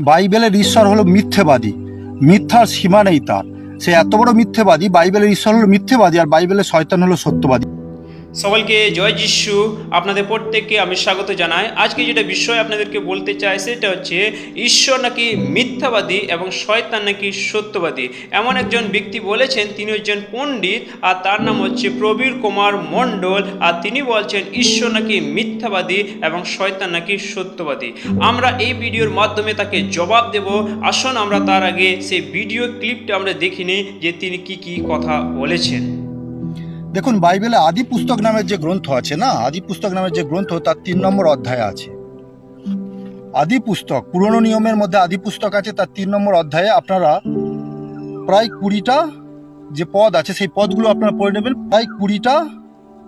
বাইবেলের ঈশ্বর হলো মিথ্যেবাদী। মিথ্যার সীমা নেই তার। সে এত বড় মিথ্যেবাদী, বাইবেলের ঈশ্বর হলো মিথ্যেবাদী আর বাইবেলের শয়তান হলো সত্যবাদী। সকলকে জয় যিশু। আপনাদের প্রত্যেককে আমি স্বাগত জানাই। আজকে যেটা বিষয় আপনাদেরকে বলতে চাই, সেটা হচ্ছে, ঈশ্বর নাকি মিথ্যাবাদী এবং শয়তান নাকি সত্যবাদী? এমন একজন ব্যক্তি বলেছেন, তিনি হচ্ছেন পণ্ডিত, আর তার নাম হচ্ছে প্রবীর কুমার মণ্ডল, আর তিনি বলছেন, ঈশ্বর নাকি মিথ্যাবাদী এবং শয়তান নাকি সত্যবাদী? আমরা এই ভিডিওর মাধ্যমে তাকে জবাব দেব। আসুন আমরা তার আগে সেই ভিডিও ক্লিপটা আমরা দেখিনি যে তিনি কি কি কথা বলেছেন। দেখুন, বাইবেলে আদি পুস্তক নামের যে গ্রন্থ আছে না, আদি পুস্তক নামের যে গ্রন্থ, তার তিন নম্বর অধ্যায় আছে। আদি পুস্তক, পুরনো নিয়মের মধ্যে আদি পুস্তক আছে, তার তিন নম্বর অধ্যায়ে আপনারা প্রায় কুড়িটা যে পদ আছে, সেই পদগুলো আপনারা পড়ে নেবেন। প্রায় কুড়িটা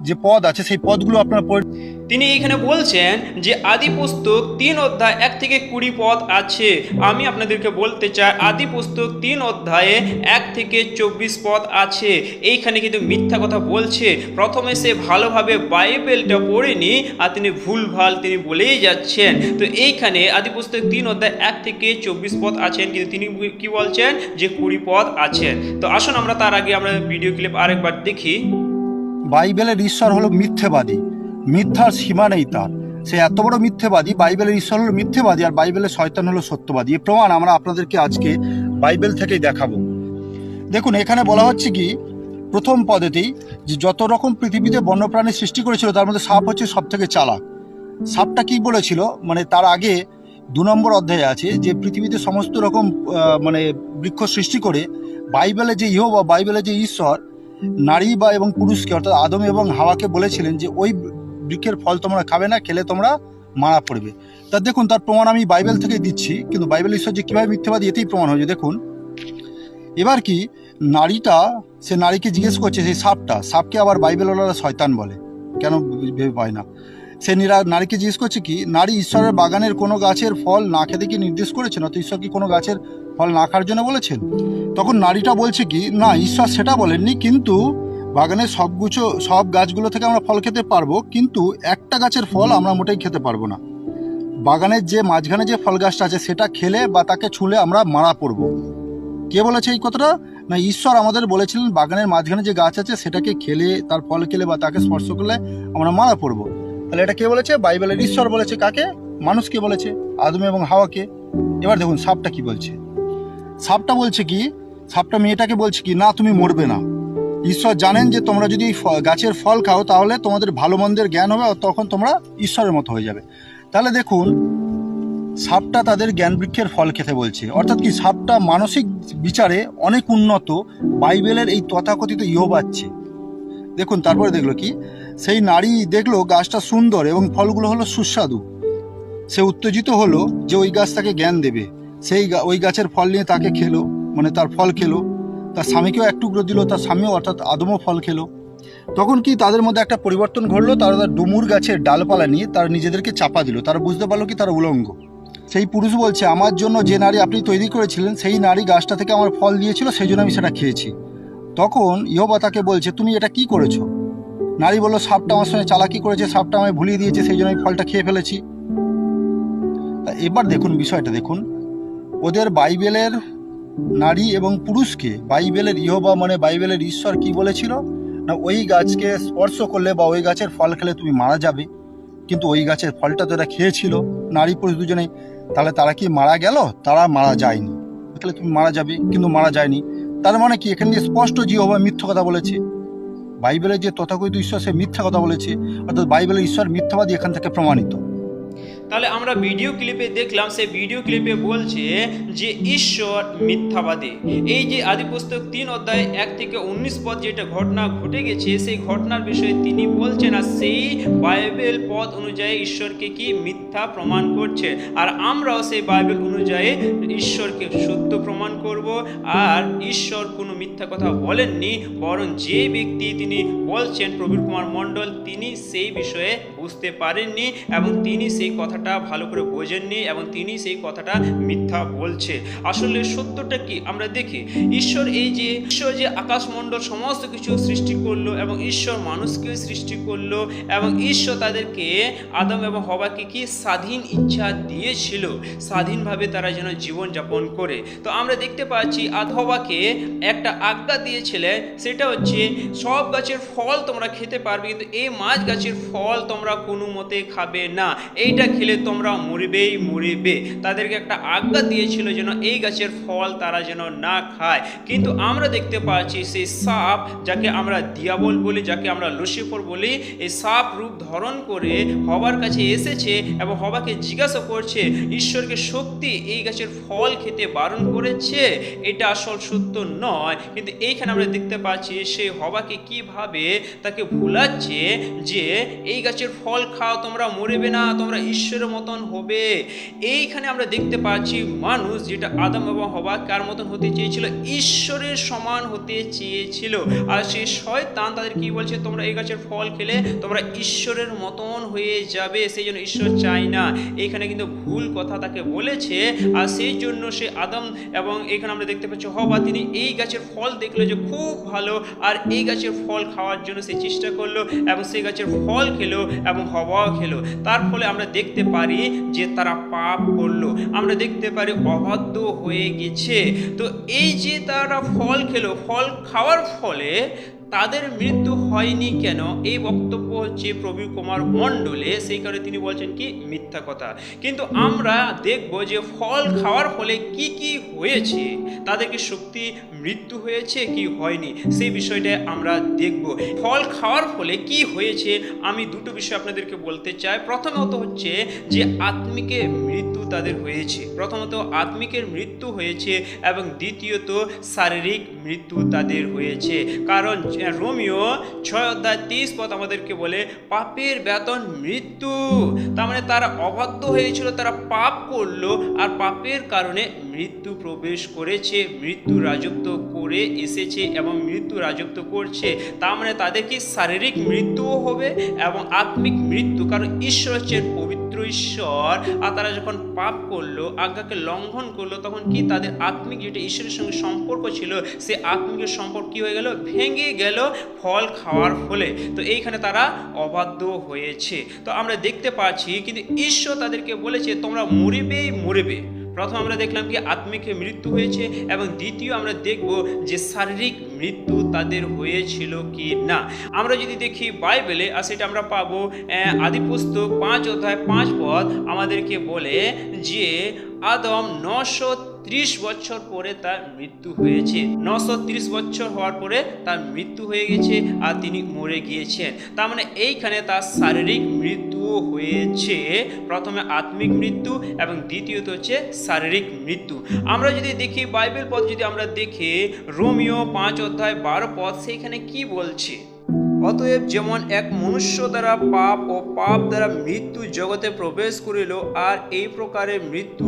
যে পদ আছে, সেই পদগুলো আপনারা পড়ে তিনি এখানে বলছেন যে আদি পুস্তক তিন অধ্যায় এক থেকে কুড়ি পদ আছে। আমি আপনাদেরকে বলতে চাই, আদি পুস্তক তিন অধ্যায়ে এক থেকে চব্বিশ পদ আছে। এইখানে কিন্তু মিথ্যা কথা বলছে। প্রথমে সে ভালোভাবে বাইবেলটা পড়েনি আর তিনি ভুলভাল তিনি বলেই যাচ্ছেন। তো এইখানে আদি পুস্তক তিন অধ্যায় এক থেকে চব্বিশ পদ আছেন কিন্তু তিনি কি বলছেন? যে কুড়ি পদ আছেন তো আসুন আমরা তার আগে আমরা ভিডিও ক্লিপ আরেকবার দেখি। বাইবেলের ঈশ্বর হলো মিথ্যেবাদী। মিথ্যার সীমা নেই তার। সে এত বড় মিথ্যেবাদী, বাইবেলের ঈশ্বর হলো মিথ্যেবাদী আর বাইবেলের শয়তান হলো সত্যবাদী। এর প্রমাণ আমরা আপনাদেরকে আজকে বাইবেল থেকেই দেখাবো। দেখুন, এখানে বলা হচ্ছে কি, প্রথম পদেতেই যে যত রকম পৃথিবীতে বন্যপ্রাণী সৃষ্টি করেছিল, তার মধ্যে সাপ হচ্ছে সব থেকে চালাক। সাপটা কি বলেছিল? মানে তার আগে দু নম্বর অধ্যায়ে আছে যে পৃথিবীতে সমস্ত রকম মানে বৃক্ষ সৃষ্টি করে বাইবেলে যে ইহ বা বাইবেলে যে ঈশ্বর নারী বা এবং পুরুষকে, অর্থাৎ আদম এবং হাওয়াকে বলেছিলেন যে, ওই বৃক্ষের ফল তোমরা খাবে না, খেলে তোমরা মারা পড়বে। তা দেখুন, তার প্রমাণ আমি বাইবেল থেকে দিচ্ছি, কিন্তু বাইবেল ঈশ্বর যে কীভাবে মিথ্যাবাদী, এতেই প্রমাণ হয়েছে। দেখুন, এবার কি, নারীটা, সে নারীকে জিজ্ঞেস করছে, সেই সাপটা, সাপকে আবার বাইবেল বাইবেলওয়ালারা শয়তান বলে? কেন ভেবে পায় না। সে নিরা, নারীকে জিজ্ঞেস করছে কি, নারী ঈশ্বরের বাগানের কোনো গাছের ফল না খেতে কি নির্দেশ করেছেন? অত ঈশ্বর কি কোনো গাছের ফল না খাওয়ার জন্য বলেছেন? তখন নারীটা বলছে কি, না, ঈশ্বর সেটা বলেননি, কিন্তু বাগানের সবগুছো, সব গাছগুলো থেকে আমরা ফল খেতে পারব, কিন্তু একটা গাছের ফল আমরা মোটেই খেতে পারব না। বাগানের যে মাঝখানে যে ফল গাছটা আছে, সেটা খেলে বা তাকে ছুলে আমরা মারা পড়ব। কে বলেছে এই কথাটা? না, ঈশ্বর আমাদের বলেছিলেন, বাগানের মাঝখানে যে গাছ আছে, সেটাকে খেলে, তার ফল খেলে বা তাকে স্পর্শ করলে আমরা মারা পড়ব। তাহলে এটা কে বলেছে? বাইবেলের ঈশ্বর বলেছে কাকে? মানুষকে বলেছে? আদম এবং হাওয়াকে। এবার দেখুন, সাপটা কি বলছে? সাপটা বলছে কি? সাপটা মেয়েটাকে বলছে কি, না, তুমি মরবে না। ঈশ্বর জানেন যে তোমরা যদি গাছের ফল খাও, তাহলে তোমাদের ভালো মন্দের জ্ঞান হবে আর তখন তোমরা ঈশ্বরের মতো হয়ে যাবে। তাহলে দেখুন, সাপটা তাদের জ্ঞান বৃক্ষের ফল খেতে বলছে। অর্থাৎ কি, সাপটা মানসিক বিচারে অনেক উন্নত। বাইবেলের এই তথাকথিত ইহবাচ্ছে দেখুন, তারপরে দেখল কি, সেই নারী দেখল গাছটা সুন্দর এবং ফলগুলো হলো সুস্বাদু। সে উত্তেজিত হলো যে ওই গাছ তাকে জ্ঞান দেবে। সেই ওই গাছের ফল নিয়ে তাকে খেলো মানে তার ফল খেলো। তার স্বামীকেও এক টুকরো দিল, তার স্বামীও অর্থাৎ আদমও ফল খেলো। তখন কি তাদের মধ্যে একটা পরিবর্তন ঘটলো? তারা তার ডুমুর গাছের ডালপালা নিয়ে তারা নিজেদেরকে চাপা দিল। তারা বুঝতে পারল কি তারা উলঙ্গ। সেই পুরুষ বলছে, আমার জন্য যে নারী আপনি তৈরি করেছিলেন, সেই নারী গাছটা থেকে আমার ফল দিয়েছিল সেই জন্য আমি সেটা খেয়েছি। তখন ইহবা তাকে বলছে, তুমি এটা কি করেছ? নারী বলল, সাপটা আমার সঙ্গে চালাকি করেছে, সাপটা আমায় ভুলিয়ে দিয়েছে, সেই জন্য আমি ফলটা খেয়ে ফেলেছি। এবার দেখুন বিষয়টা, দেখুন। ওদের বাইবেলের নারী এবং পুরুষকে, বাইবেলের ইহবা মানে বাইবেলের ঈশ্বর কি বলেছিল? না, ওই গাছকে স্পর্শ করলে বা ওই গাছের ফল খেলে তুমি মারা যাবে। কিন্তু ওই গাছের ফলটা তো এরা খেয়েছিল, নারী পুরুষ দুজনেই। তাহলে তারা কি মারা গেল? তারা মারা যায়নি। তাহলে তুমি মারা যাবে, কিন্তু মারা যায়নি। তার মানে কি? এখানে স্পষ্ট জিহবা মিথ্যা কথা বলেছে। বাইবেলের যে তথাকথিত ঈশ্বর সে মিথ্যা কথা বলেছে। অর্থাৎ বাইবেলের ঈশ্বর মিথ্যাবাদী এখান থেকে প্রমাণিত। তাহলে আমরা ভিডিও ক্লিপে দেখলাম, সেই ভিডিও ক্লিপে বলছে যে ঈশ্বর মিথ্যাবাদী। এই যে আদিপুস্তক তিন অধ্যায় এক থেকে উনিশ পদ যেটা ঘটনা ঘটে গেছে, সেই ঘটনার বিষয়ে তিনি বলছেন, আর সেই বাইবেল পদ অনুযায়ী ঈশ্বরকে কি মিথ্যা প্রমাণ করছে? আর আমরাও সেই বাইবেল অনুযায়ী ঈশ্বরকে সত্য প্রমাণ করব। আর ঈশ্বর কোনো মিথ্যা কথা বলেননি, বরং যে ব্যক্তি তিনি বলছেন, প্রবীর কুমার মণ্ডল, তিনি সেই বিষয়ে বুঝতে পারেননি এবং তিনি সেই কথাটা কথাটা ভালো করে বোঝেননি এবং তিনি সেই কথাটা মিথ্যা বলছে। আসলে সত্যটা কি? আমরা দেখি, ঈশ্বর এই যে, ঈশ্বর যে আকাশমণ্ডল সমস্ত কিছু সৃষ্টি করল এবং ঈশ্বর মানুষকে সৃষ্টি করল এবং ঈশ্বর তাদেরকে আদম এবং হবাকে কি স্বাধীন ইচ্ছা দিয়েছিল? স্বাধীনভাবে তারা যেন জীবন যাপন করে। তো আমরা দেখতে পাচ্ছি আধবাকে একটা আজ্ঞা দিয়েছিলেন সেটা হচ্ছে সব গাছের ফল তোমরা খেতে পারবে, কিন্তু এই মাছ গাছের ফল তোমরা কোনো মতে খাবে না। এইটা খেলে তোমরা মরিবেই মরিবে। তাদেরকে একটা আজ্ঞা দিয়েছিল যেন এই গাছের ফল তারা যেন না খায়। কিন্তু আমরা দেখতে পাচ্ছি সেই সাপ, যাকে আমরা দিয়াবল বলি, যাকে আমরা লুসিফর বলি, এই সাপ রূপ ধারণ করে হবার কাছে এসেছে এবং হবাকে জিজ্ঞাসা করছে, ঈশ্বরকে সত্যি এই গাছের ফল খেতে বারণ করেছে? এটা আসল সত্য নয়। কিন্তু এইখানে আমরা দেখতে পাচ্ছি সে হবাকে কীভাবে তাকে ভুলাচ্ছে যে, এই গাছের ফল খাও, তোমরা মরবে না, তোমরা ঈশ্বরের মতন হবে। এইখানে আমরা দেখতে পাচ্ছি মানুষ যেটা আদম এবং হবা কার মতন হতে চেয়েছিল? ঈশ্বরের সমান হতে চেয়েছিল। আর সেই শয়তান তাদের কি বলছে? তোমরা এই গাছের ফল খেলে তোমরা ঈশ্বরের মতন হয়ে যাবে সেই জন্য ঈশ্বর চায় না। এইখানে কিন্তু ভুল কথা তাকে বলেছে। আর সেই জন্য সে আদম এবং এখানে আমরা দেখতে পাচ্ছি হবা তিনি এই গাছের ফল দেখল যে খুব ভালো, আর এই গাছের ফল খাওয়ার জন্য সে চেষ্টা করল এবং সেই গাছের ফল খেলো এবং হবাও খেলো। তার ফলে আমরা দেখতে পারি যে তারা পাপ করল। আমরা দেখতে পারি অবাধ্য হয়ে গেছে। তো এই যে তারা ফল খেলো, ফল খাওয়ার ফলে তাদের মৃত্যু হয়নি কেন? এই বক্তব্য হচ্ছে প্রবীর কুমার মণ্ডলে। সেই কারণে তিনি বলছেন কি, মিথ্যা কথা। কিন্তু আমরা দেখব যে ফল খাওয়ার ফলে কি কি হয়েছে? তাদেরকে শক্তি মৃত্যু হয়েছে কি হয়নি? সেই বিষয়টা আমরা দেখব। ফল খাওয়ার ফলে কি হয়েছে? আমি দুটো বিষয় আপনাদেরকে বলতে চাই। প্রথমত হচ্ছে যে আত্মিকে মৃত্যু তাদের হয়েছে। প্রথমত আত্মিকের মৃত্যু হয়েছে এবং দ্বিতীয়ত শারীরিক মৃত্যু তাদের হয়েছে। কারণ রোমিও ছয় অধ্যায় তেইশ পথ আমাদেরকে বলে, পাপের বেতন মৃত্যু। তার মানে তারা অবাধ্য হয়েছিল, তারা পাপ করল, আর পাপের কারণে মৃত্যু প্রবেশ করেছে, মৃত্যু রাজত্ব করে এসেছে এবং মৃত্যু রাজত্ব করছে। তার মানে তাদের কি শারীরিক মৃত্যুও হবে এবং আত্মিক মৃত্যু? কারণ ঈশ্বর হচ্ছে পবিত্র ঈশ্বর। আর তারা যখন পাপ করল, আজ্ঞাকে লঙ্ঘন করল, তখন কি তাদের আত্মিক যেটা ঈশ্বরের সঙ্গে সম্পর্ক ছিল, সে আত্মিকের সম্পর্ক কী হয়ে গেল? ভেঙে গেল ফল খাওয়ার ফলে। তো এইখানে তারা অবাধ্য হয়েছে। তো আমরা দেখতে পাচ্ছি, কিন্তু ঈশ্বর তাদেরকে বলেছে, তোমরা মরিবেই মরিবে। প্রথম আমরা দেখলাম কি আত্মিক মৃত্যু হয়েছে এবং দ্বিতীয় আমরা দেখব যে শারীরিক মৃত্যু তাদের হয়েছিল কি না। আমরা যদি দেখি বাইবেলে, আর সেটা আমরা পাবো আদিপুস্তক পাঁচ অধ্যায় পাঁচ পদ, আমাদেরকে বলে যে আদম নশো ত্রিশ বছর পরে তার মৃত্যু হয়েছে। নশো ত্রিশ বছর হওয়ার পরে তার মৃত্যু হয়ে গেছে আর তিনি মরে গিয়েছেন। তার মানে এইখানে তার শারীরিক মৃত্যুও হয়েছে, প্রথমে আত্মিক মৃত্যু এবং দ্বিতীয়ত হচ্ছে শারীরিক মৃত্যু। আমরা যদি দেখি বাইবেল পথ যদি আমরা দেখি রোমিও পাঁচ অধ্যায় বারো পথ সেইখানে কি বলছে? অতএব যেমন এক মনুষ্য দ্বারা পাপ ও পাপ দ্বারা মৃত্যু জগতে প্রবেশ করিল, আর এই প্রকারে মৃত্যু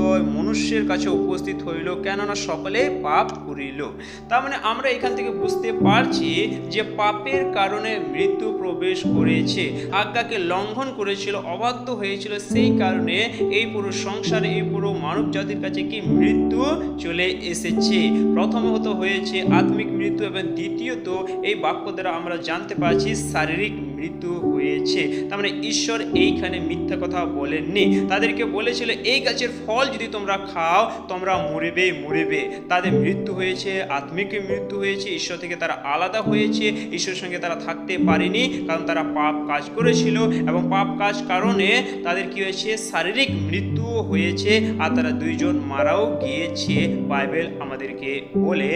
সমুদয় মনুষ্যের কাছে উপস্থিত হইল, কেননা সকলে পাপ করিল। তার মানে আমরা এখান থেকে বুঝতে পারছি যে পাপের কারণে মৃত্যু প্রবেশ করেছে। আজ্ঞাকে লঙ্ঘন করেছিল, অবাধ্য হয়েছিল, সেই কারণে এই পুরো সংসারে, এই পুরো মানব জাতির কাছে কি মৃত্যু চলে এসেছে? প্রথমত হয়েছে আত্মিক মৃত্যু এবং দ্বিতীয়ত এই বাক্য দ্বারা আমরা জানতে পারছি শারীরিক মৃত্যু হয়েছে। তার মানে ঈশ্বর এইখানে মিথ্যা কথা বলেননি। তাদেরকে বলেছিল, এই গাছের ফল যদি তোমরা খাও, তোমরা মরিবে মরিবে। তাদের মৃত্যু হয়েছে, আত্মিক মৃত্যু হয়েছে, ঈশ্বর থেকে তারা আলাদা হয়েছে, ঈশ্বরের সঙ্গে তারা থাকতে পারেনি, কারণ তারা পাপ কাজ করেছিল এবং পাপ কাজ কারণে তাদের কি হয়েছে? শারীরিক মৃত্যুও হয়েছে আর তারা দুইজন মারাও গিয়েছে। বাইবেল আমাদেরকে বলে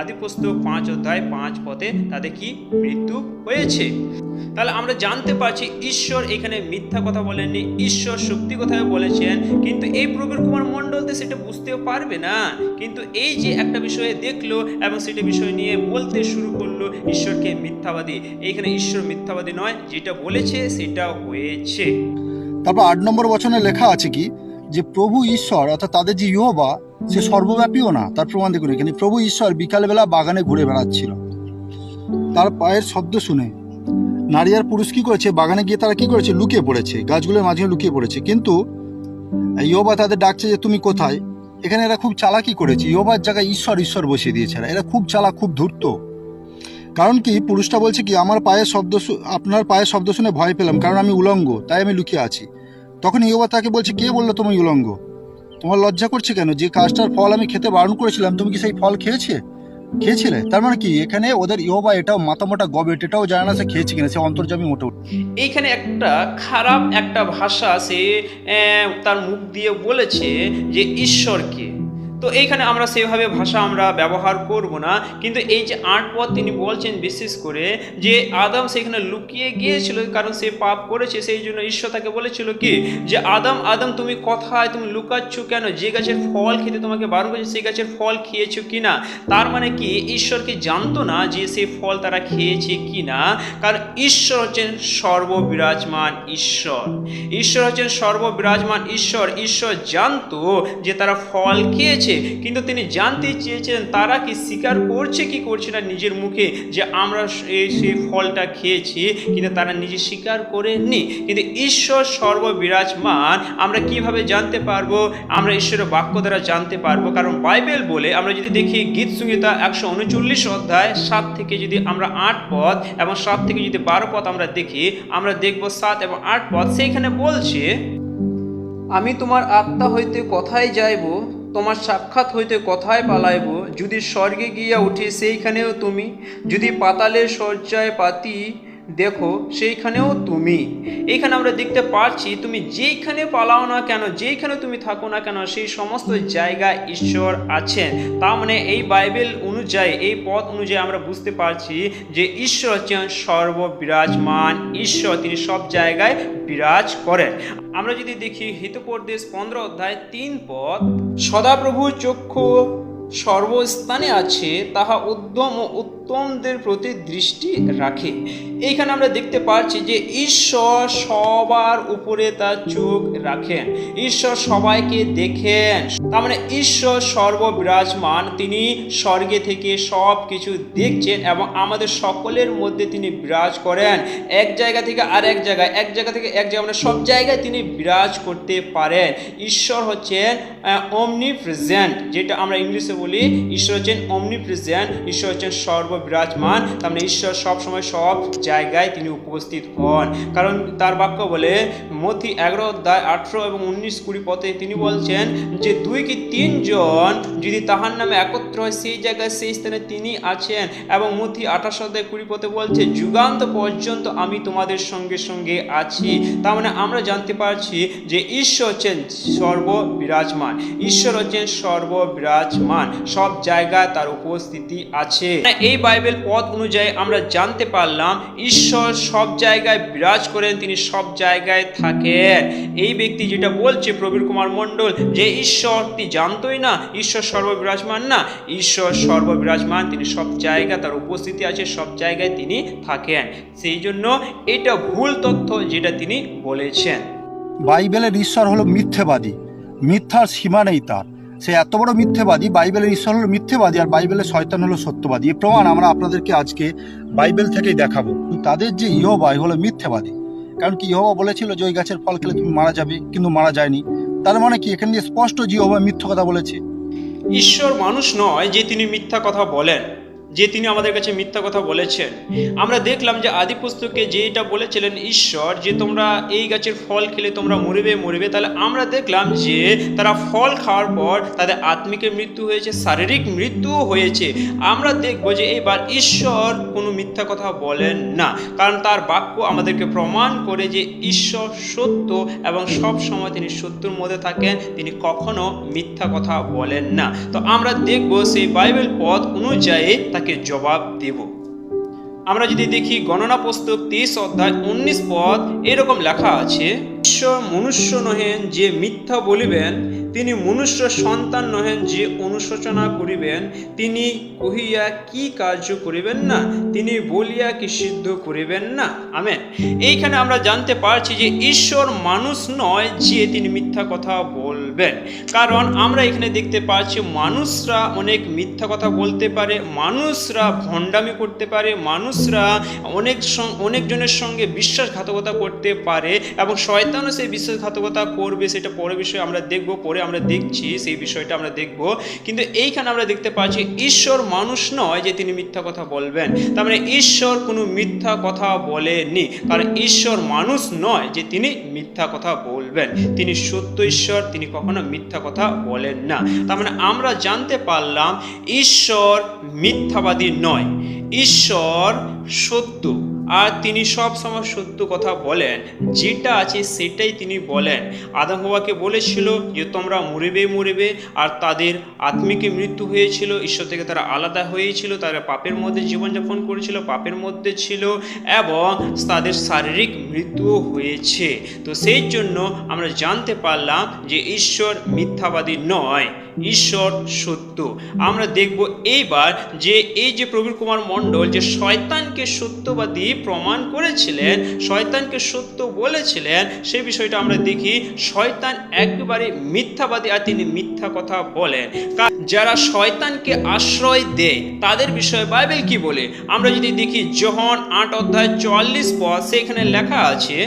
আদিপুস্তক পাঁচ অধ্যায় পাঁচ পথে তাদের কি? মৃত্যু হয়েছে। তাহলে আমরা জানতে পারছি ঈশ্বর এখানে মিথ্যা কথা বলেননি, ঈশ্বর সত্যি কথা বলেছেন, কিন্তু এই প্রবীর কুমার মণ্ডল তো সেটা বুঝতেও পারবে না। কিন্তু এই যে একটা বিষয়ে দেখল এবং সেটা বিষয় নিয়ে বলতে শুরু করল, ঈশ্বরকে মিথ্যাবাদী। এইখানে ঈশ্বর মিথ্যাবাদী নয়, যেটা বলেছে সেটা হয়েছে। তারপর আট নম্বর বচনে লেখা আছে কি? যে প্রভু ঈশ্বর, অর্থাৎ তাদের যে ইহবা, সে সর্বব্যাপীও না। তার প্রমাণ দেখুন এখানে, প্রভু ঈশ্বর বিকালবেলা বাগানে ঘুরে বেড়াচ্ছিল। তার পায়ের শব্দ শুনে নারী আর পুরুষ কি করেছে? বাগানে গিয়ে তারা কি করেছে? লুকিয়ে পড়েছে। গাছগুলোর মাঝে লুকিয়ে পড়েছে। কিন্তু ইয়োবা তাদের ডাকছে যে, তুমি কোথায়? এখানে এরা খুব চালাকি করেছে। ইয়োবার জায়গায় ঈশ্বর ঈশ্বর বসিয়ে দিয়েছে এরা। খুব চালাক, খুব ধূর্ত। কারণ কি? পুরুষটা বলছে কি, আমার পায়ের শব্দ আপনার পায়ের শব্দ শুনে ভয় পেলাম, কারণ আমি উলঙ্গ, তাই আমি লুকিয়ে আছি। তখন ইয়োবা তাকে বলছে, কে বলল তুমি উলঙ্গ? তোমার লজ্জা করছে কেন? যে কাজটার ফল আমি খেতে বারণ করেছিলাম, তুমি কি সেই ফল খেয়েছে? খেয়েছিলে? তার মানে কি, এখানে ওদের ইহবা এটাও, মাতামোটা, গবেট, এটাও জানে না সে খেয়েছে কিনা, সে অন্তর্জামী মোটে এইখানে একটা খারাপ একটা ভাষা সে তার মুখ দিয়ে বলেছে যে, ঈশ্বরকে। তো এইখানে আমরা সেভাবে ভাষা আমরা ব্যবহার করব না। কিন্তু এই যে আট পদ তিনি বলছেন বিশেষ করে যে আদাম সেখানে লুকিয়ে গিয়েছিল, কারণ সে পাপ করেছে, সেই জন্য ঈশ্বর তাকে বলেছিল কি? যে আদাম আদাম তুমি কথায়? তুমি লুকাচ্ছ কেন? যে গাছের ফল খেতে তোমাকে বারণ করেছে, সেই গাছের ফল খেয়েছো কি না তার মানে কি? ঈশ্বরকে জানতো না যে সেই ফল তারা খেয়েছে কি না কারণ ঈশ্বর হচ্ছেন সর্ববিরাজমান ঈশ্বর। ঈশ্বর হচ্ছেন সর্ববিরাজমান ঈশ্বর। ঈশ্বর জানতো যে তারা ফল খেয়েছে কিন্তু তিনি জানতে চেয়েছেন তারা কি স্বীকার করছে, কি করছে না নিজের মুখে যে আমরা সেই ফলটা খেয়েছি, কিন্তু তারা নিজে স্বীকার করেননি। কিন্তু ঈশ্বর সর্ববিরাজমান, আমরা কীভাবে জানতে পারব? আমরা ঈশ্বরের বাক্য দ্বারা জানতে পারব। কারণ বাইবেল বলে, আমরা যদি দেখি গীত সংহিতা একশো উনচল্লিশ অধ্যায় সাত থেকে যদি আমরা আট পথ এবং সাত থেকে যদি বারো পথ আমরা দেখি, আমরা দেখব সাত এবং আট পথ। সেইখানে বলছে, আমি তোমার আত্মা হইতে কোথায় যাইব তোমার সাক্ষাৎ হইতে কথায় পালাইব। যদি স্বর্গে গিয়া উঠে সেইখানেও তুমি। যদি পাতালের শয্যায় পাতি দেখো, সেইখানেও তুমি। এইখানে আমরা দেখতে পাচ্ছি, তুমি যেইখানে পালাও না কেন, যেইখানে তুমি থাকো না কেন, সেই সমস্ত জায়গায় ঈশ্বর আছেন। তার মানে এই বাইবেল অনুযায়ী, এই পথ অনুযায়ী আমরা বুঝতে পারছি যে ঈশ্বর হচ্ছেন সর্ববিরাজমান ঈশ্বর। তিনি সব জায়গায় বিরাজ করেন। আমরা যদি দেখি হিতপরদেশ পনেরো অধ্যায় তিন পদ সদাপ্রভু চক্ষু সর্বস্থানে আছে, তাহা উদ্যম ও উত্তমদের প্রতি দৃষ্টি রাখে। এইখানে আমরা দেখতে পাচ্ছি যে ঈশ্বর সবার উপরে তার চোখ রাখেন। ঈশ্বর সবাইকে দেখেন। তার মানে ঈশ্বর সর্ববিরাজমান, তিনি স্বর্গে থেকে সব কিছু দেখছেন এবং আমাদের সকলের মধ্যে তিনি বিরাজ করেন। এক জায়গা থেকে আর এক জায়গায়, এক জায়গা থেকে এক জায়গা মানে সব জায়গায় তিনি বিরাজ করতে পারেন। ঈশ্বর হচ্ছেন অমনি প্রেজেন্ট যেটা আমরা ইংলিশে বলি, ঈশ্বর হচ্ছেন অমনি প্রেজেন্ট ঈশ্বর হচ্ছেন সর্ববিরাজমান। তার মানে ঈশ্বর সবসময় সব জায়গায় তিনি উপস্থিত হন। কারণ তার বাক্য বলে মথি এগারো অধ্যায় আঠেরো এবং উনিশ কুড়ি পথে তিনি বলছেন যে দুই কি তিনজন যদি তাহার নামে একত্র হয়, সেই জায়গায় সেই স্থানে তিনি আছেন এবং মথি আঠাশ অধ্যায় কুড়ি পথে বলছে, যুগান্ত পর্যন্ত আমি তোমাদের সঙ্গে সঙ্গে আছি। তার মানে আমরা জানতে পারছি যে ঈশ্বর হচ্ছেন সর্ববিরাজমান। ঈশ্বর হচ্ছেন সর্ববিরাজমান। সব জায়গায় তার উপস্থিতি আছে। এই বাইবেল পথ অনুযায়ী আমরা জানতে পারলাম, ঈশ্বর সব জায়গায় বিরাজ করেন, তিনি সব জায়গায় থাকেন। এই ব্যক্তি যেটা বলছে প্রবীর কুমার মণ্ডল যে ঈশ্বর তিনি জানতোই না, ঈশ্বর সর্ববিরাজমান না, ঈশ্বর সর্ববিরাজমান, তিনি সব জায়গায় তার উপস্থিতি আছে, সব জায়গায় তিনি থাকেন। সেই জন্য এটা ভুল তথ্য যেটা তিনি বলেছেন। বাইবেলের ঈশ্বর হলো মিথ্যেবাদী। মিথ্যার সীমা নেই তার। সে এত বড় মিথ্যেবাদী, বাইবেলের ঈশ্বর হলো মিথ্যেবাদী আর বাইবেলের শয়তান হলো সত্যবাদী। এই প্রমাণ আমরা আপনাদেরকে আজকে বাইবেল থেকেই দেখাবো। তাদের যে ইহবা হলো মিথ্যেবাদী। কারণ কি ইহবা বলেছিল যে ওই গাছের ফল খেলে তুমি মারা যাবে, কিন্তু মারা যায়নি। তার মানে কি? এখানে স্পষ্ট যে ইহবা মিথ্যা কথা বলেছে। ঈশ্বর মানুষ নয় যে তিনি মিথ্যা কথা বলেন। যে তিনি আমাদের কাছে মিথ্যা কথা বলেছেন। আমরা দেখলাম যে আদি পুস্তকে যেটা বলেছিলেন, ঈশ্বর, যে তোমরা এই গাছের ফল খেলে তোমরা মরিবে মরিবে। তাহলে আমরা দেখলাম যে তারা ফল খাওয়ার পর তাদের আত্মিকের মৃত্যু হয়েছে, শারীরিক মৃত্যুও হয়েছে। আমরা দেখব যে এবার ঈশ্বর কোনো মিথ্যা কথা বলেন না, কারণ তার বাক্য আমাদেরকে প্রমাণ করে যে ঈশ্বর সত্য এবং সব সময় তিনি সত্যর মধ্যে থাকেন, তিনি কখনো মিথ্যা কথা বলেন না। তো আমরা দেখব সেই বাইবেল পথ অনুযায়ী জবাব দেব। আমরা যদি দেখি গণনা পুস্তক তেইশ অধ্যায় উনিশ পদ, এরকম লেখা আছে, ঈশ্বর মনুষ্য নহেন যে মিথ্যা বলিবেন, তিনি মনুষ্য সন্তান নহেন যে অনুশোচনা করিবেন, তিনি কহিয়া কি কার্য করিবেন না, তিনি বলিয়া কি সিদ্ধ করিবেন না। আমেন। এইখানে আমরা জানতে পারছি যে ঈশ্বর মানুষ নয় যে তিনি মিথ্যা কথা বলবেন। কারণ আমরা এখানে দেখতে পাচ্ছি মানুষরা অনেক মিথ্যা কথা বলতে পারে, মানুষরা ভণ্ডামি করতে পারে, মানুষরা অনেক অনেকজনের সঙ্গে বিশ্বাসঘাতকতা করতে পারে এবং শয়তানও সেই বিশ্বাসঘাতকতা করবে, সেটা পরে বিষয়ে আমরা দেখব, পরে আমরা দেখছি, সেই বিষয়টা আমরা দেখব। কিন্তু এইখানে আমরা দেখতে পাচ্ছি ঈশ্বর মানুষ নয় যে তিনি মিথ্যা কথা বলবেন। তার মানে ঈশ্বর কোনো মিথ্যা কথা বলেনি কারণ ঈশ্বর মানুষ নয় যে তিনি মিথ্যা কথা বলবেন। তিনি সত্য ঈশ্বর, তিনি কখনো মিথ্যা কথা বলেন না। তার মানে আমরা জানতে পারলাম ঈশ্বর মিথ্যাবাদী নয়। ঈশ্বর সত্য। আর তিনি সব সময় সত্য কথা বলেন। যেটা আছে সেটাই তিনি বলেন। আদম হওয়াকে বলেছিল যে, তোমরা মরিবে মরিবে। আর তাদের আত্মিকে মৃত্যু হয়েছিল। ঈশ্বর থেকে তারা আলাদা হয়েছিল। তারা পাপের মধ্যে জীবনযাপন করেছিল, পাপের মধ্যে ছিল এবং তাদের শারীরিক মৃত্যুও হয়েছে। তো সেই জন্য আমরা জানতে পারলাম যে, ঈশ্বর মিথ্যাবাদী নয়, ঈশ্বর সত্য। আমরা দেখব এইবার যে, এই যে প্রবীর কুমার মণ্ডল যে শয়তানকে সত্যবাদী প্রমাণ করেছিলেন, শয়তানকে সত্য বলেছিলেন সেই বিষয়টা আমরা দেখি শয়তান একবারে মিথ্যাবাদী আর তিনি মিথ্যা কথা বলেন। যারা শয়তানকে আশ্রয় দেয়, তাদের বিষয়ে বাইবেল কি বলে? আমরা যদি দেখি যখন আট অধ্যায় চুয়াল্লিশ পদ, সেখানে লেখা আছে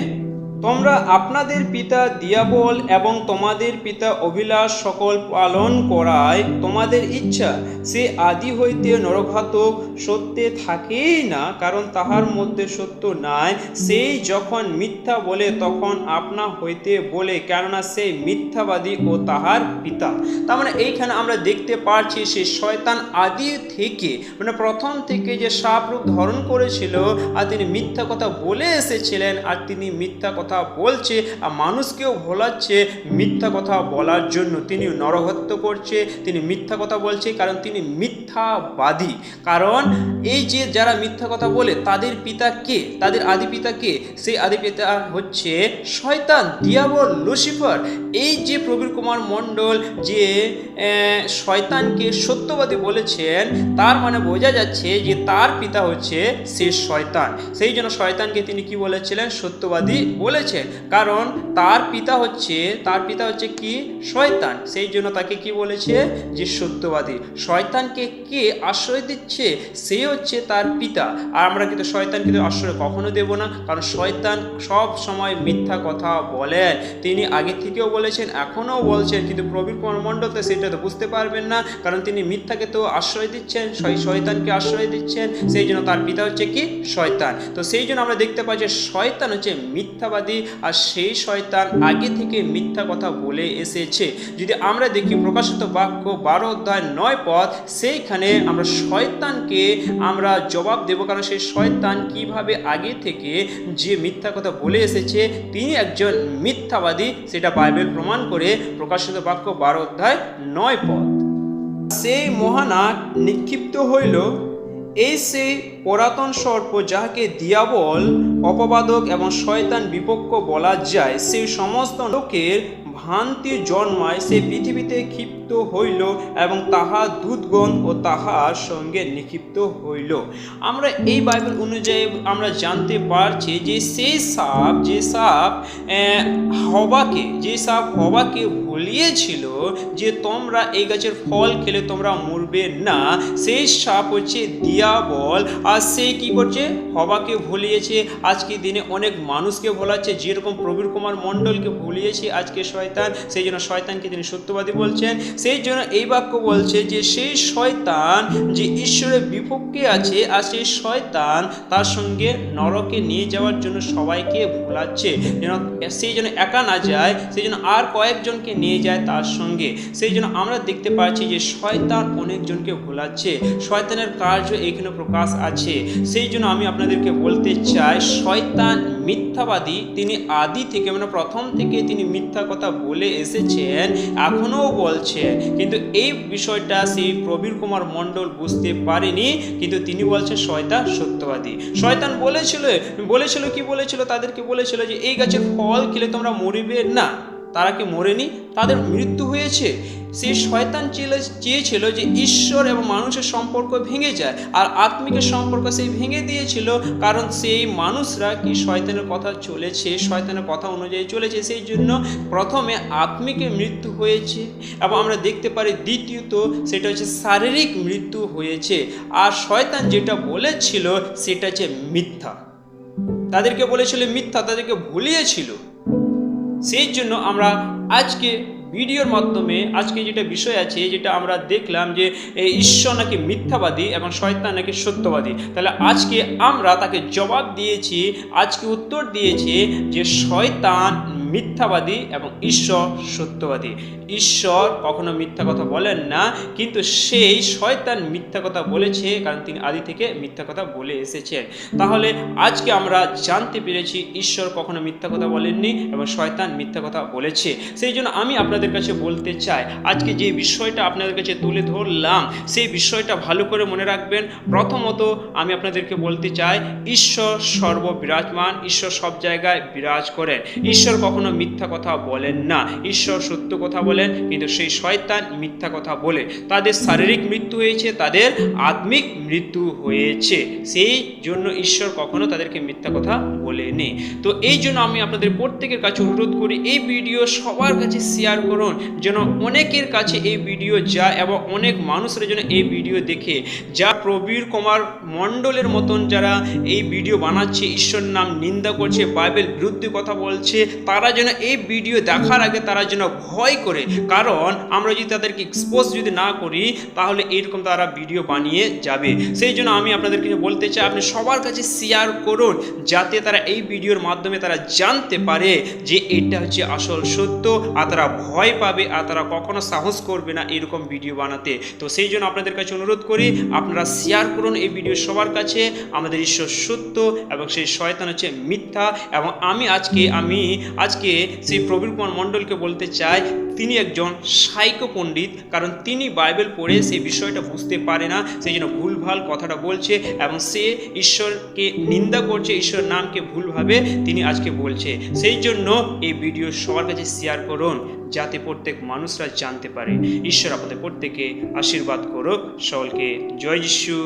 তোমরা আপনাদের পিতা দিয়াবল এবং তোমাদের পিতা অভিলাষ সকল পালন করায় তোমাদের ইচ্ছা, সে আদি হইতে নরঘাতক সত্যে থাকেই না, কারণ তাহার মধ্যে সত্য নাই। সেই যখন মিথ্যা বলে তখন আপনা হইতে বলে, কেননা সেই মিথ্যাবাদী ও তাহার পিতা। তার মানে এইখানে আমরা দেখতে পারছি সে শয়তান আদি থেকে মানে প্রথম থেকে যে সাপ রূপ ধারণ করেছিল, আর তিনি মিথ্যা কথা বলে এসেছিলেন, আর তিনি মিথ্যা কথা বলছে আর মানুষকেও ভোলাচ্ছে মিথ্যা কথা বলার জন্য। তিনি নরহত্য করছে, তিনি মিথ্যা কথা বলছে কারণ তিনি মিথ্যাবাদী। কারণ এই যে যারা মিথ্যা কথা বলে, তাদের পিতা কে? তাদের আদি পিতা কে? সেই আদি পিতা হচ্ছে শয়তান দিয়াবল লুসিফার। এই যে প্রবীর কুমার মণ্ডল যে শয়তানকে সত্যবাদী বলেছেন, তার মানে বোঝা যাচ্ছে যে তার পিতা হচ্ছে সে শয়তান। সেই জন্য শয়তানকে তিনি কি বলেছিলেন? সত্যবাদী বলেছেন কারণ তার পিতা হচ্ছে, তার পিতা হচ্ছে কি? শয়তান। সেই জন্য তাকে কি বলেছে? যে সত্যবাদী। শয়তানকে কে আশ্রয় দিচ্ছে? সে হচ্ছে তার পিতা। আর আমরা কিন্তু শয়তান কিন্তু আশ্রয় কখনো দেব না, কারণ শয়তান সব সময় মিথ্যা কথা বলেন তিনি আগে থেকেও বলেছেন, এখনও বলছেন, কিন্তু প্রবীর কুমার মণ্ডল তো সেটা তো বুঝতে পারবেন না, কারণ তিনি মিথ্যাকে তো আশ্রয় দিচ্ছেন শয়তানকে আশ্রয় দিচ্ছেন। সেই জন্য তার পিতা হচ্ছে কি? শয়তান। তো সেই জন্য আমরা দেখতে পাই যে শয়তান হচ্ছে মিথ্যাবাদী আর সেই শয়তান আগে থেকে মিথ্যা কথা বলে এসেছে। যদি আমরা দেখি প্রকাশিত বাক্য বারো অধ্যায় নয় পথ সেইখানে আমরা শয়তানকে আমরা জবাব দেব, কারণ সেই শয়তান কীভাবে আগে থেকে যে মিথ্যা কথা বলে এসেছে, তিনি একজন মিথ্যাবাদী, সেটা বাইবেল প্রমাণ করে প্রকাশিত বাক্য বারো অধ্যায় নয় পথ সেই মহানাগ নিক্ষিপ্ত হইল এই সেই পুরাতন সর্প যাহাকে দিয়াবল, অপবাদক এবং শয়তান বিপক্ষ বলা যায়, সেই সমস্ত লোকের ভ্রান্তি জন্মায়, সে পৃথিবীতে ক্ষিপ্ত হইল এবং তাহা দুধগণ ও তাহার সঙ্গে নিক্ষিপ্ত হইল। আমরা এই বাইবেল অনুযায়ী আমরা জানতে পারছি যে সেই সাপ, যে সাপ হবাকে, যে সাপ হবাকে বলিয়েছিল যে তোমরা এই গাছের ফল খেলে তোমরা মরবে না। সেই সাপ হচ্ছে দিয়াবল আর সে কি করছে? হবাকে ভুলিয়েছে। আজকে দিনে অনেক মানুষকে ভোলাচ্ছে, যেরকম প্রবীর কুমার মণ্ডলকে ভুলিয়েছে আজকে শয়তান, সেই জন্য শয়তানকে তিনি সত্যবাদী বলছেন। সেই জন্য এই বাক্য বলছে যে, সেই শয়তান যে ঈশ্বরের বিপক্ষে আছে আর সেই শয়তান তার সঙ্গে নরকে নিয়ে যাওয়ার জন্য সবাইকে ভোলাচ্ছে। যেন সেই জন্য একা না যায়, সেই জন্য আর কয়েকজনকে নিয়ে যায় তার সঙ্গে। সেই জন্য আমরা দেখতে পাচ্ছি যে, শয়তান অনেকজনকে ভোলাচ্ছে। শয়তানের কার্য এখানে প্রকাশ আছে। সেই জন্য আমি আপনাদেরকে বলতে চাই, শয়তান মিথ্যাবাদী, তিনি আদি থেকে মানে প্রথম থেকে তিনি মিথ্যা কথা বলে এসেছেন, এখনও বলছেন। কিন্তু এই বিষয়টা সেই প্রবীর কুমার মণ্ডল বুঝতে পারেনি, কিন্তু তিনি বলছেন শয়তান সত্যবাদী। শয়তান বলেছিল বলেছিল কি বলেছিল? তাদেরকে বলেছিল যে, এই গাছের ফল খেলে তোমরা মরিবে না। তারা কি মরেনি? তাদের মৃত্যু হয়েছে। সেই শয়তান চেয়েছিল যে ঈশ্বর এবং মানুষের সম্পর্ক ভেঙে যায় আর আত্মিকের সম্পর্ক সেই ভেঙে দিয়েছিল। কারণ সেই মানুষরা কি শয়তানের কথা চলেছে, শয়তানের কথা অনুযায়ী চলেছে, সেই জন্য প্রথমে আত্মিকের মৃত্যু হয়েছে এবং আমরা দেখতে পারি দ্বিতীয়ত সেটা হচ্ছে শারীরিক মৃত্যু হয়েছে। আর শয়তান যেটা বলেছিল সেটা হচ্ছে মিথ্যা। তাদেরকে বলেছিল মিথ্যা, তাদেরকে ভুলিয়েছিল। সেই জন্য আমরা আজকে ভিডিওর মাধ্যমে আজকে যেটা বিষয় আছে, যেটা আমরা দেখলাম যে ঈশ্বর নাকি মিথ্যাবাদী এবং শয়তান নাকি সত্যবাদী। তাহলে আজকে আমরা তাকে জবাব দিয়েছি, আজকে উত্তর দিয়েছি যে শয়তান মিথ্যাবাদী এবং ঈশ্বর সত্যবাদী। ঈশ্বর কখনো মিথ্যা কথা বলেন না, কিন্তু সেই শয়তান মিথ্যা কথা বলেছে কারণ তিনি আদি থেকে মিথ্যা কথা বলে এসেছেন। তাহলে আজকে আমরা জানতে পেরেছি ঈশ্বর কখনো মিথ্যা কথা বলেননি এবং শয়তান মিথ্যা কথা বলেছে। সেই জন্য আমি আপনাদের কাছে বলতে চাই, আজকে যে বিষয়টা আপনাদের কাছে তুলে ধরলাম, সেই বিষয়টা ভালো করে মনে রাখবেন। প্রথমত আমি আপনাদেরকে বলতে চাই, ঈশ্বর সর্ববিরাজমান, ঈশ্বর সব জায়গায় বিরাজ করেন। ঈশ্বর কখনো মিথ্যা কথা বলেন না। ঈশ্বর সত্য কথা বলেন, কিন্তু সেই শয়তান মিথ্যা কথা বলে। তাদের শারীরিক মৃত্যু হয়েছে, তাদের আত্মিক মৃত্যু হয়েছে। সেই জন্য ঈশ্বর কখনো তাদেরকে মিথ্যা কথা বলেনি তো এই জন্য আমি আপনাদের প্রত্যেকের কাছে অনুরোধ করি, এই ভিডিও সবার কাছে শেয়ার করুন, যেন অনেকের কাছে এই ভিডিও যায় এবং অনেক মানুষের জন্য এই ভিডিও দেখে। যা প্রবীর কুমার মণ্ডলের মতন যারা এই ভিডিও বানাচ্ছে ঈশ্বর নাম নিন্দা করছে, বাইবেল বিরুদ্ধে কথা বলছে, তারা যেন এই ভিডিও দেখার আগে তারা যেন ভয় করে। কারণ আমরা যদি তাদেরকে এক্সপোজ যদি না করি, তাহলে এরকম তারা ভিডিও বানিয়ে যাবে। সেই জন্য আমি আপনাদেরকে বলতে চাই, আপনি সবার কাছে শেয়ার করুন, যাতে তারা এই ভিডিওর মাধ্যমে তারা জানতে পারে যে এটা হচ্ছে আসল সত্য, আর তারা ভয় পাবে, আর তারা কখনো সাহস করবে না এরকম ভিডিও বানাতে। তো সেই জন্য আপনাদের কাছে অনুরোধ করি, আপনারা শেয়ার করুন এই ভিডিও সবার কাছে। আমাদের ঈশ্বর সত্য এবং সেই শয়তান হচ্ছে মিথ্যা। এবং আমি আজকে, আমি আজকে সেই প্রবীর কুমার মণ্ডলকে বলতে চাই তিনি একজন সাইকো পণ্ডিত, কারণ তিনি বাইবেল পড়ে সেই বিষয়টা বুঝতে পারে না সেই জন্য ভুলভাল কথাটা বলছে এবং সে ঈশ্বরকে নিন্দা করছে, ঈশ্বর নামকে ভুলভাবে তিনি আজকে বলছে। সেই জন্য এই ভিডিও সবার কাছে শেয়ার করুন, যাতে প্রত্যেক মানুষরা জানতে পারে। ঈশ্বর আপনাদের প্রত্যেকে আশীর্বাদ করুক। সকলকে জয় যিশু।